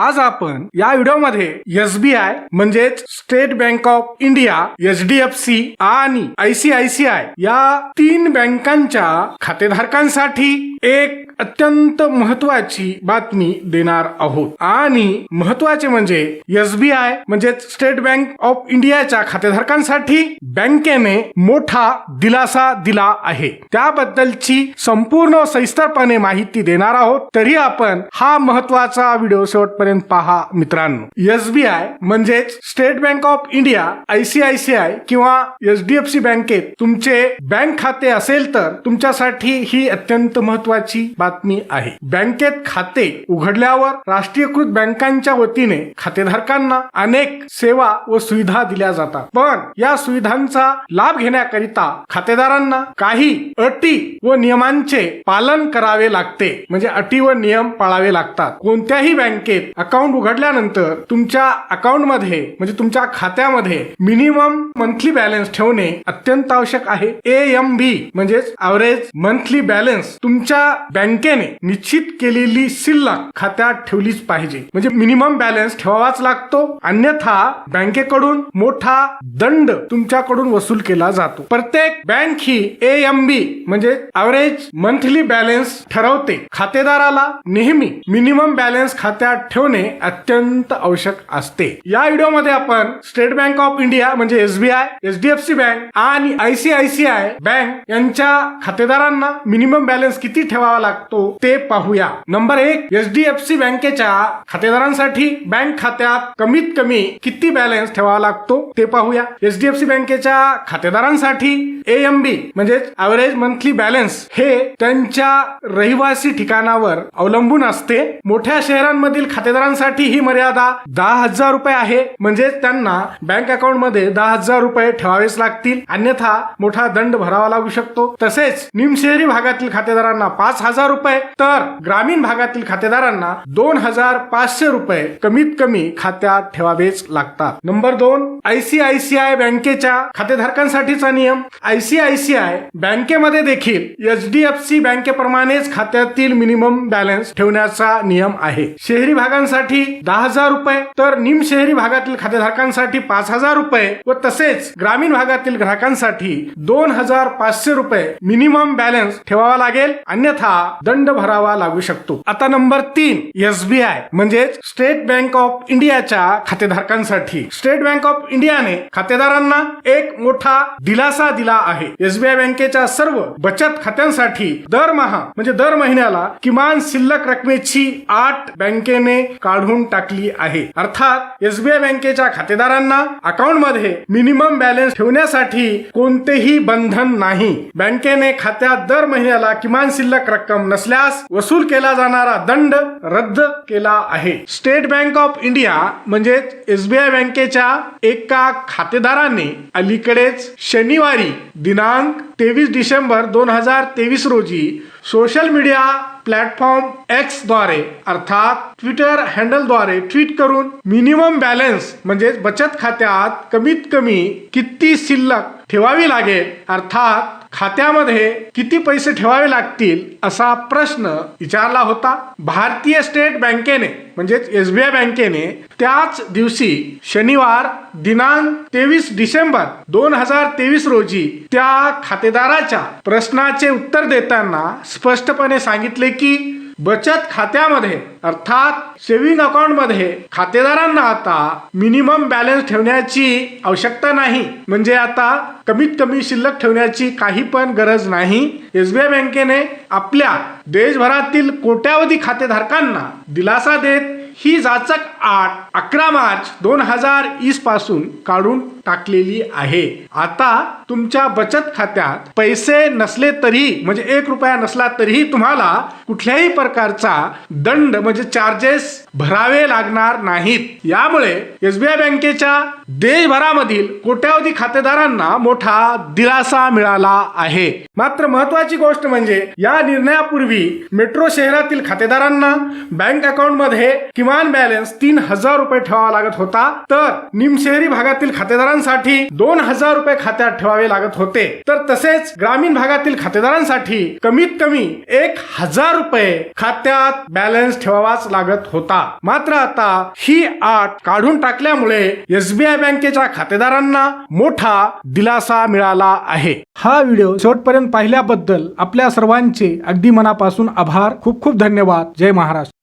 आज आपण या व्हिडिओमध्ये आय म्हणजेच State Bank of India H D F C आणि आयसीआयसीआय या तीन बँकांच्या खातेधारकांसाठी एक अत्यंत महत्वाची बातमी देणार आहोत. आणि महत्त्वाचे म्हणजे एस बी आय म्हणजेच स्टेट बँक ऑफ इंडियाच्या खातेधारकांसाठी बँकेने मोठा दिलासा दिला आहे. त्याबद्दलची संपूर्ण सविस्तरपणे माहिती देणार आहोत. तरी आपण हा महत्त्वाचा व्हिडिओ शेवटपर्यंत पहा मित्रांनो. एसबीआय म्हणजेच State Bank of India ICICI किंवा एच डी एफ सी बँकेत तुमचे बँक खाते असेल तर तुमच्यासाठी ही अत्यंत महत्वाची बातमी आहे. बँकेत खाते उघडल्यावर राष्ट्रीयकृत बँकांच्या वतीने खातेधारकांना अनेक सेवा व सुविधा दिल्या जातात. पण या सुविधांचा लाभ घेण्याकरिता खातेदारांना काही अटी व नियमांचे पालन करावे लागते. म्हणजे अटी व नियम पाळावे लागतात. कोणत्याही बँकेत अकाउंट उघडल्यानंतर तुमच्या अकाउंटमध्ये म्हणजे तुमच्या खात्यामध्ये मिनिमम मंथली बॅलन्स ठेवणे अत्यंत आवश्यक आहे. ए एम बी म्हणजेच ॲव्हरेज मंथली बॅलन्स तुमच्या बँकेने निश्चित केलेली शिल्लक खात्यात ठेवलीच पाहिजे. म्हणजे मिनिमम बॅलन्स ठेवावाच लागतो. अन्यथा बँकेकडून मोठा दंड तुमच्याकडून वसूल केला जातो. प्रत्येक बँक ही ए एम बी म्हणजे ॲव्हरेज मंथली बॅलन्स ठरवते. खातेदाराला नेहमी मिनिमम बॅलन्स खात्यात ठेवणे अत्यंत आवश्यक असते. या व्हिडिओमध्ये आपण स्टेट बँक ऑफ इंडिया म्हणजे SBI H D F C bank आणि आयसीआयसीआय बँक यांच्या खातेदारांना मिनिमम बॅलन्स किती ठेवावा लागतो ते पाहूया. नंबर एक एच डी एफ सी बँकेच्या खातेदारांसाठी बँक खात्यात कमीत कमी किती बॅलन्स ठेवावा लागतो ते पाहूया. एच डी एफ सी बँकेच्या खातेदारांसाठी ए एम बी म्हणजेच ऍव्हरेज मंथली बॅलन्स हे त्यांच्या रहिवासी ठिकाणावर अवलंबून असते. मोठ्या शहरांमधील खातेदारांसाठी ही मर्यादा दहा हजार रुपये आहे. म्हणजे त्यांना बँक अकाउंटमध्ये दहा हजार रुपये ठेवावेच लागतील. अन्यथा मोठा दंड भरावा लागू शकतो. तसेच निमशहरी भागातील खातेदारांना पाच हजार रुपये तर ग्रामीण भागातील खातेदारांना दोन हजार पाचशे रुपये कमीत कमी खात्यात ठेवावेच लागतात. नंबर दोन आयसीआयसीआय बँकेच्या खातेधारकांसाठीचा नियम. आयसीआयसीआय बँकेमध्ये देखील एच डी एफ सी बँकेप्रमाणेच खात्यातील मिनिमम बॅलन्स ठेवण्याचा नियम आहे. शहरी भागांसाठी दहा हजार रुपये तर निमशहरी भागातील खातेधारकांसाठी पाच हजार रुपये व तसेच ग्रामीण भागातील ग्राहकांसाठी दोन हजार पाचशे रुपये मिनिमम बॅलन्स ठेवावा लागेल. अन्यथा दंड भरावा लागू शकतो. आता नंबर तीन एसबीआय म्हणजेच स्टेट बँक ऑफ इंडियाच्या खातेधारकांसाठी. स्टेट बँक ऑफ इंडियाने खातेदारांना एक मोठा दिलासा दिला आहे. एसबीआय बँकेच्या सर्व बचत खात्यांसाठी दरमहा म्हणजे दर महिन्याला किमान शिल्लक रकमेची आठ बँकेने काढून टाकली आहे. अर्थात एसबीआय बँकेच्या खातेदारांना अकाउंटमध्ये मिनिमम बॅलन्स ठेवण्यासाठी कोणतेही बंधन नाही. बँकेने खात्यात दर महिन्याला किमान शिल्लक रक्कम नसल्यास वसूल केला जाणारा दंड रद्द केला आहे. स्टेट बँक ऑफ इंडिया म्हणजेच एसबीआय बँकेच्या एका खातेदाराने अलीकडेच शनिवारी दिनांक तेवीस डिसेंबर दोन हजार तेवीस रोजी सोशल मीडिया प्लॅटफॉर्म एक्सद्वारे अर्थात ट्विटर हँडलद्वारे ट्विट करून मिनिमम बॅलन्स म्हणजेच बचत खात्यात कमीत कमी किती शिल्लक ठेवावी लागेल अर्थात खात्यामध्ये किती पैसे ठेवावे लागतील असा प्रश्न विचारला होता. भारतीय स्टेट बँकेने म्हणजेच एस बी आय बँकेने त्याच दिवशी शनिवार दिनांक तेवीस डिसेंबर दोन हजार तेवीस रोजी त्या खातेदाराच्या प्रश्नाचे उत्तर देताना स्पष्टपणे सांगितले की बचत खात्यामध्ये अर्थात सेव्हिंग अकाउंटमध्ये खातेदारांना आता मिनिमम बॅलन्स ठेवण्याची आवश्यकता नाही. म्हणजे आता कमीत कमी शिल्लक ठेवण्याची काही पण गरज नाही. एसबीआय बँकेने आपल्या देशभरातील कोट्यावधी खातेधारकांना दिलासा देत ही जाचक आठ अकरा मार्च दोन हजार वीसपासून काढून टाकलेली आहे. आता तुमच्या बचत खात्यात पैसे नसले तरी म्हणजे एक रुपया नसला तरीही तुम्हाला कुठल्याही प्रकारचा दंड म्हणजे चार्जेस भरावे लागणार नाहीत. यामुळे एसबीआय बँकेच्या देशभरामधील कोट्यावधी खातेदारांना मोठा दिलासा मिळाला आहे. मात्र महत्वाची गोष्ट म्हणजे या निर्णयापूर्वी मेट्रो शहरातील खातेदारांना बँक अकाउंटमध्ये किमान बॅलन्स तीन तीन हजार रुपये ठेवावा लागत होता. तर निमशहरी भागातील खातेदारांसाठी दोन हजार रुपये खात्यात ठेवावे लागत होते. तर तसेच ग्रामीण भागातील खातेदारांसाठी कमीत कमी एक हजार रुपये खात्यात बॅलन्स ठेवावाच लागत होता. मात्र आता ही आट काढून टाकल्यामुळे एसबीआय बँकेच्या खातेदारांना मोठा दिलासा मिळाला आहे. हा व्हिडिओ शेवटपर्यंत पाहिल्याबद्दल आपल्या सर्वांचे अगदी मनापासून आभार. खूप खूप धन्यवाद. जय महाराष्ट्र.